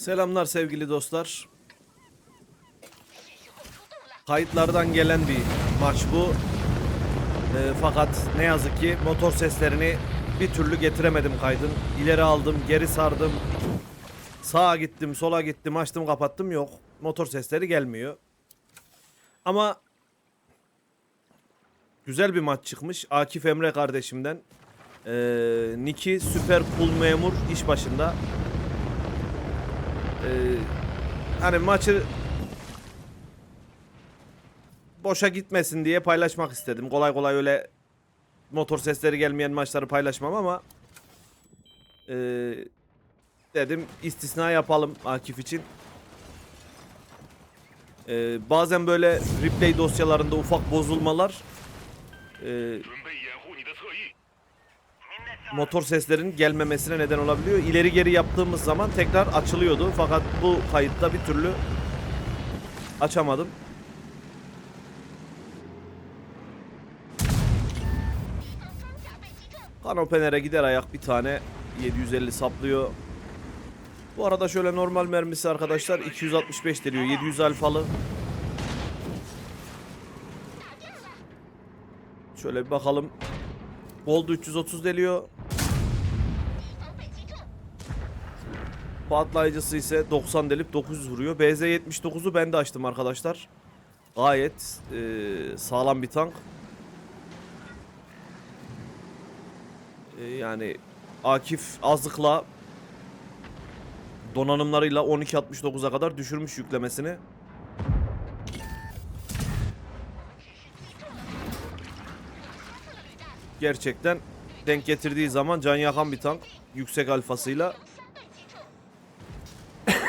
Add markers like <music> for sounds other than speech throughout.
Selamlar sevgili dostlar. Kayıtlardan gelen bir maç bu. Ee, fakat ne yazık ki motor seslerini bir türlü getiremedim kaydın. İleri aldım, geri sardım. Sağa gittim, sola gittim, açtım, kapattım yok. Motor sesleri gelmiyor. Ama güzel bir maç çıkmış. Akif Emre kardeşimden. Ee, Niki süper cool memur iş başında. Ee, hani maçı boşa gitmesin diye paylaşmak istedim. Kolay kolay öyle motor sesleri gelmeyen maçları paylaşmam ama e, dedim istisna yapalım Akif için. E, bazen böyle replay dosyalarında ufak bozulmalar e, motor seslerinin gelmemesine neden olabiliyor. İleri geri yaptığımız zaman tekrar açılıyordu. Fakat bu kayıtta bir türlü açamadım. Kanopener'e gider ayak bir tane 750 saplıyor. Bu arada şöyle normal mermisi arkadaşlar 265 deniyor. 700 alfalı. Şöyle bir bakalım. Gold 330 deliyor. Patlayıcısı ise 90 delip 900 vuruyor. BZ-79'u ben de açtım arkadaşlar. Gayet eee, sağlam bir tank. Eee, yani Akif azlıkla donanımlarıyla 12.69'a kadar düşürmüş yüklemesini. Gerçekten denk getirdiği zaman can yakan bir tank. Yüksek alfasıyla. <coughs>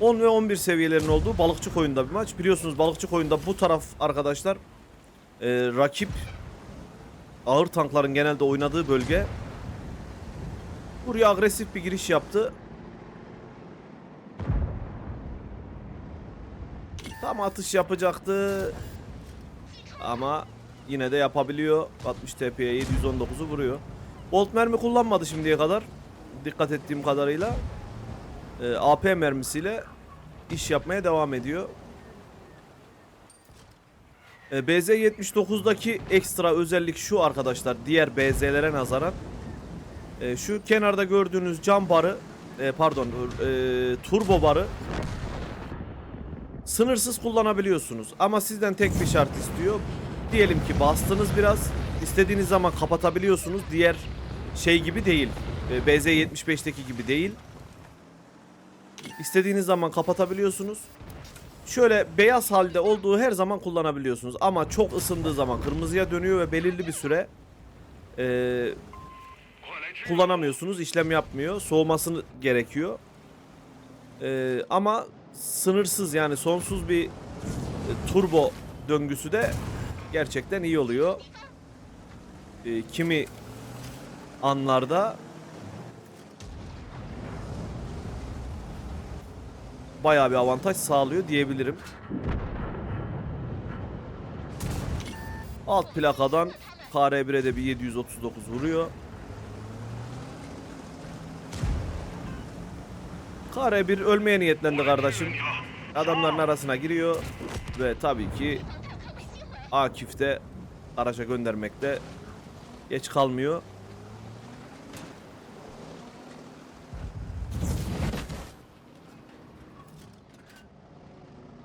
10 ve 11 seviyelerin olduğu balıkçı koyunda bir maç. Biliyorsunuz balıkçı koyunda bu taraf arkadaşlar e, rakip ağır tankların genelde oynadığı bölge. Buraya agresif bir giriş yaptı. Tam atış yapacaktı. Ama yine de yapabiliyor. 60 TP'ye 719'u vuruyor. Bolt mermi kullanmadı şimdiye kadar. Dikkat ettiğim kadarıyla. Ee, AP mermisiyle iş yapmaya devam ediyor. Ee, BZ-79'daki ekstra özellik şu arkadaşlar. Diğer BZ'lere nazaran. Ee, şu kenarda gördüğünüz cam barı e, pardon e, turbo barı sınırsız kullanabiliyorsunuz. Ama sizden tek bir şart istiyor. Diyelim ki bastınız biraz. İstediğiniz zaman kapatabiliyorsunuz. Diğer şey gibi değil. E, BZ75'teki gibi değil. İstediğiniz zaman kapatabiliyorsunuz. Şöyle beyaz halde olduğu her zaman kullanabiliyorsunuz. Ama çok ısındığı zaman kırmızıya dönüyor ve belirli bir süre e, kullanamıyorsunuz. İşlem yapmıyor. Soğuması gerekiyor. E, ama sınırsız yani sonsuz bir e, turbo döngüsü de gerçekten iyi oluyor. Eee, kimi anlarda bayağı bir avantaj sağlıyor diyebilirim. Alt plakadan KR1'e de bir 739 vuruyor. KR1 ölmeye niyetlendi kardeşim. Adamların arasına giriyor ve tabii ki Akif de araca göndermekte geç kalmıyor.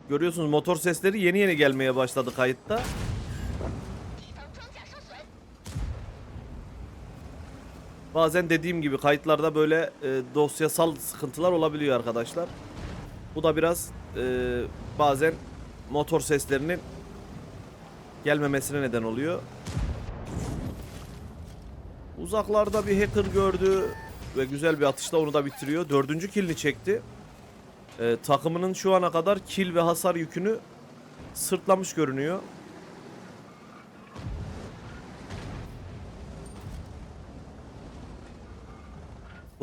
Görüyorsunuz motor sesleri yeni yeni gelmeye başladı kayıtta. Bazen dediğim gibi kayıtlarda böyle e, dosyasal sıkıntılar olabiliyor arkadaşlar. Bu da biraz e, bazen motor seslerinin gelmemesine neden oluyor. Uzaklarda bir hacker gördü ve güzel bir atışla onu da bitiriyor. Dördüncü killini çekti. E, takımının şu ana kadar kill ve hasar yükünü sırtlamış görünüyor.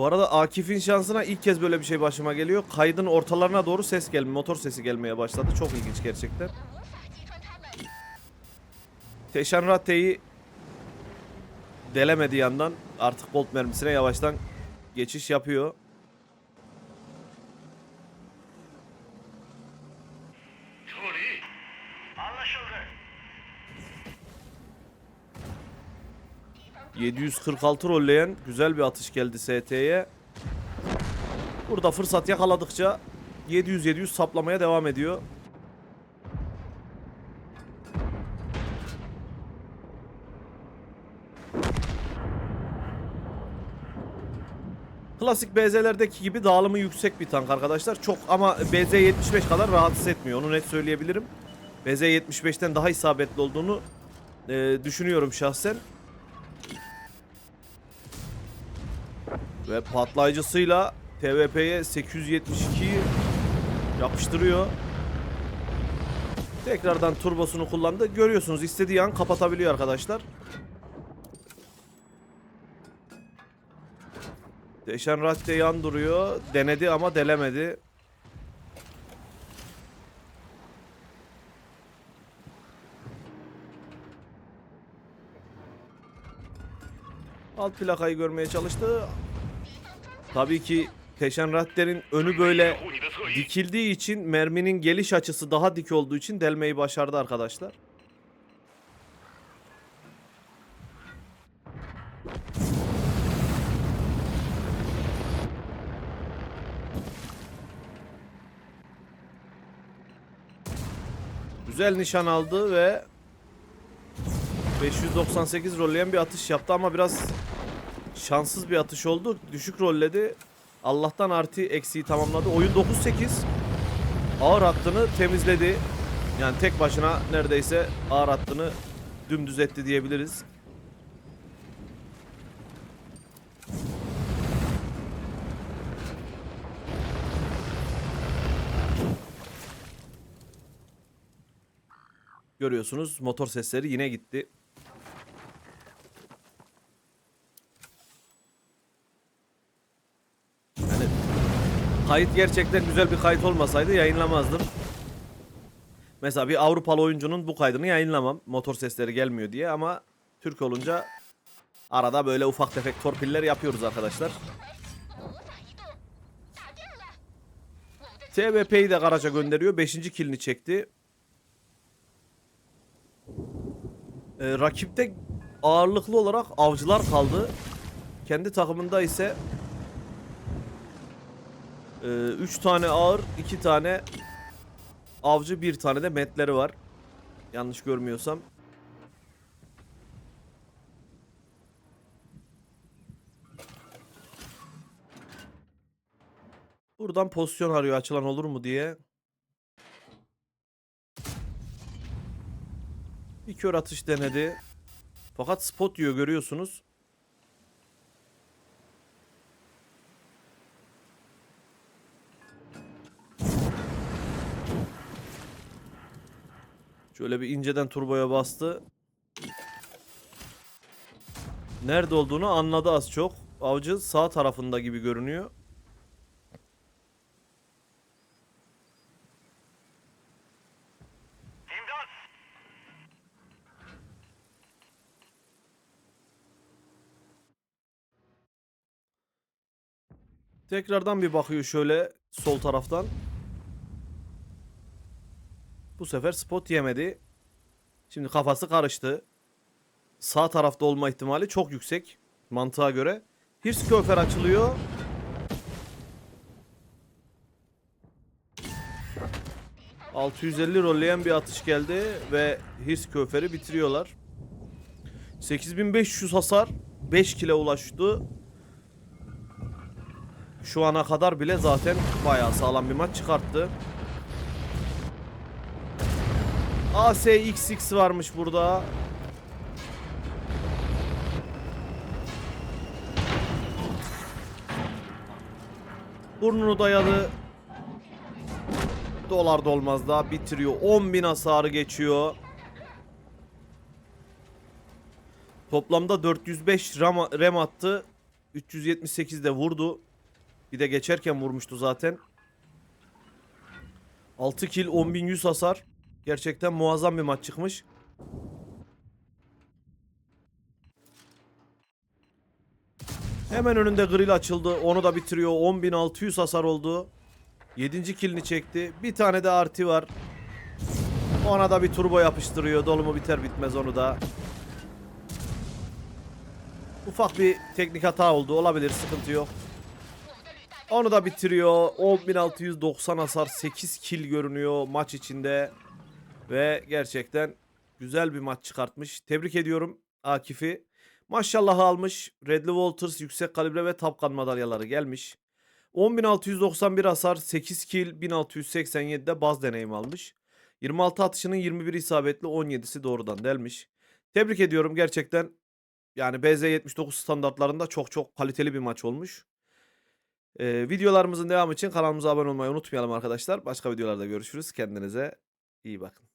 Bu arada Akif'in şansına ilk kez böyle bir şey başıma geliyor. Kaydın ortalarına doğru ses gelme, motor sesi gelmeye başladı. Çok ilginç gerçekten. Teşan Ratte'yi delemedi yandan. Artık bolt mermisine yavaştan geçiş yapıyor. 746 rolleyen güzel bir atış geldi ST'ye. Burada fırsat yakaladıkça 700-700 saplamaya devam ediyor. Klasik BZ'lerdeki gibi dağılımı yüksek bir tank arkadaşlar. Çok ama BZ-75 kadar rahatsız etmiyor. Onu net söyleyebilirim. BZ-75'ten daha isabetli olduğunu e, düşünüyorum şahsen. Ve patlayıcısıyla PvP'ye 872'yi yapıştırıyor. Tekrardan turbosunu kullandı. Görüyorsunuz istediği an kapatabiliyor arkadaşlar. Deşen Radde yan duruyor. Denedi ama delemedi. Alt plakayı görmeye çalıştı. Tabii ki Teşenratter'in önü böyle dikildiği için merminin geliş açısı daha dik olduğu için delmeyi başardı arkadaşlar. Güzel nişan aldı ve 598 rolleyen bir atış yaptı ama biraz şanssız bir atış oldu. Düşük rolledi. Allah'tan artı eksiği tamamladı. Oyun 9-8. Ağır hattını temizledi. Yani tek başına neredeyse ağır hattını dümdüz etti diyebiliriz. Görüyorsunuz motor sesleri yine gitti. Kayıt gerçekten güzel bir kayıt olmasaydı yayınlamazdım. Mesela bir Avrupalı oyuncunun bu kaydını yayınlamam. Motor sesleri gelmiyor diye ama Türk olunca arada böyle ufak tefek torpiller yapıyoruz arkadaşlar. TBP'yi de garaja gönderiyor. 5. kilini çekti. Ee, rakipte ağırlıklı olarak avcılar kaldı. Kendi takımında ise 3 tane ağır, 2 tane avcı, 1 tane de metleri var. Yanlış görmüyorsam. Buradan pozisyon arıyor açılan olur mu diye. Bir kör atış denedi. Fakat spot yiyor görüyorsunuz. Şöyle bir inceden turboya bastı. Nerede olduğunu anladı az çok. Avcı sağ tarafında gibi görünüyor. Tekrardan bir bakıyor şöyle sol taraftan. Bu sefer spot yemedi. Şimdi kafası karıştı. Sağ tarafta olma ihtimali çok yüksek mantığa göre. Hirsköfer açılıyor. ...650 rolleyen bir atış geldi ve Hirsköfer'i bitiriyorlar. 8500 hasar 5 kile ulaştı. Şu ana kadar bile zaten bayağı sağlam bir maç çıkarttı. ASXX varmış burada. Burnunu dayadı. Dolar da olmaz daha bitiriyor. 10.000 hasarı geçiyor. Toplamda 405 ram, rem attı. 378 de vurdu. Bir de geçerken vurmuştu zaten. 6 kill 10.100 hasar. Gerçekten muazzam bir maç çıkmış. Hemen önünde grill açıldı. Onu da bitiriyor. 10.600 hasar oldu. 7. kilini çekti. Bir tane de arti var. Ona da bir turbo yapıştırıyor. Dolumu biter bitmez onu da. Ufak bir teknik hata oldu. Olabilir sıkıntı yok. Onu da bitiriyor. 10.690 hasar 8 kill görünüyor maç içinde. Ve gerçekten güzel bir maç çıkartmış. Tebrik ediyorum Akif'i. Maşallah almış. Redley Walters yüksek kalibre ve tapkan madalyaları gelmiş. 10.691 hasar 8 kill 1687'de baz deneyim almış. 26 atışının 21 isabetli 17'si doğrudan delmiş. Tebrik ediyorum gerçekten. Yani BZ79 standartlarında çok çok kaliteli bir maç olmuş. Ee, videolarımızın devamı için kanalımıza abone olmayı unutmayalım arkadaşlar. Başka videolarda görüşürüz. Kendinize iyi bakın.